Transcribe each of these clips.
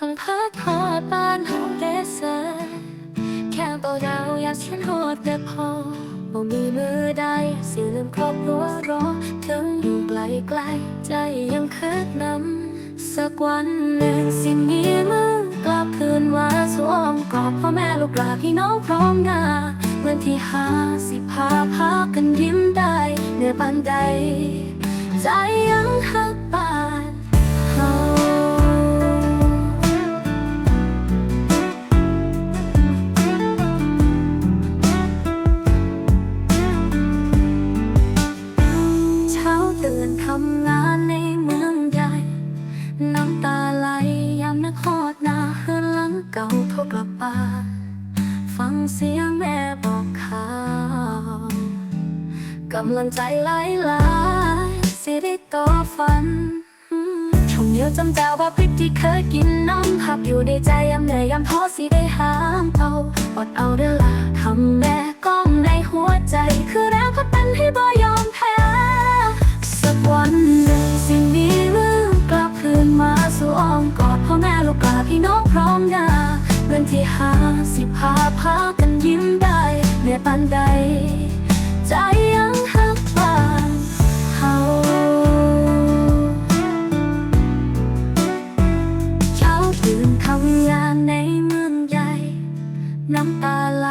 หังพัดพอบ้านห้องเดซอแค่เบาเดาอยากฉันโหดแต่พอบ่มีมือใดสิลืมครอบครัวรอถึงอยู่ไกลไกลใจยังคืดนำสักวันหนึ่งสิมีมือกลับคืนมาสวมกอดพ่อแม่ลูกหลานพี่น้องพร้อมหน้าเมื่อที่หาสิพาพากันยิ้มได้เหนือปานใด ทำงานในเมืองใหญ่ น้ำตาไหลยามนึกฮอดนาเฮือนหลังเก่าโทรกลับบ้านฟังเสียงแม่บอกข่าวกำลังใจไหลไหลสิได้ต่อฝันอืมช่วงเดียวจำแจวว่าพริกที่เคยกินน้ำหับอยู่ในใจยามเหนื่อยยามท้อสิได้หามเอาอดเอาเด้อล่ะคำแม่ หาสิพาพากันยิ้มได้เหนื่อปานใด ใจยังหักปานเฮาเช้าตื่นทำงานในเมืองใหญ่ น้ำตาไหล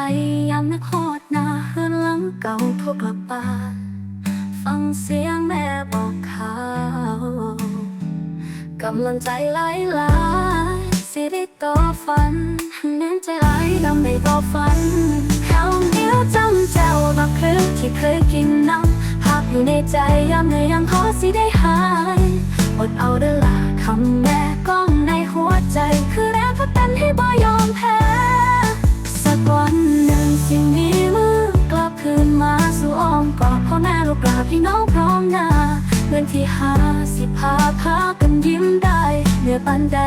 ยามนึกฮอดหน้าเฮือนหลังเก่าโทรกลับบ้านฟังเสียงแม่บอกข่าวกำลังใจไหลหลา ต่อฝันเน้นใจไหลดำในต่อฝันเขาวเหนียวจำแจวบักคลึกที่เคยกินน้ำภาพอยู่ในใจยามเหนื่อยยามท้อสิได้หายอดเอาเด้อล่ะคำแม่ก้องในหัวใจ คือแรงพักดันให้บ่ยอมแพ้สักวันหนึ่งสิ่งนี้มือกลับคืนมาสู่อ้อมกอดพ่อแม่ลูกหลานพี่น้องพร้อมหน้าเงินที่หาสิพาพากันยิ้มได้เหนือปานใด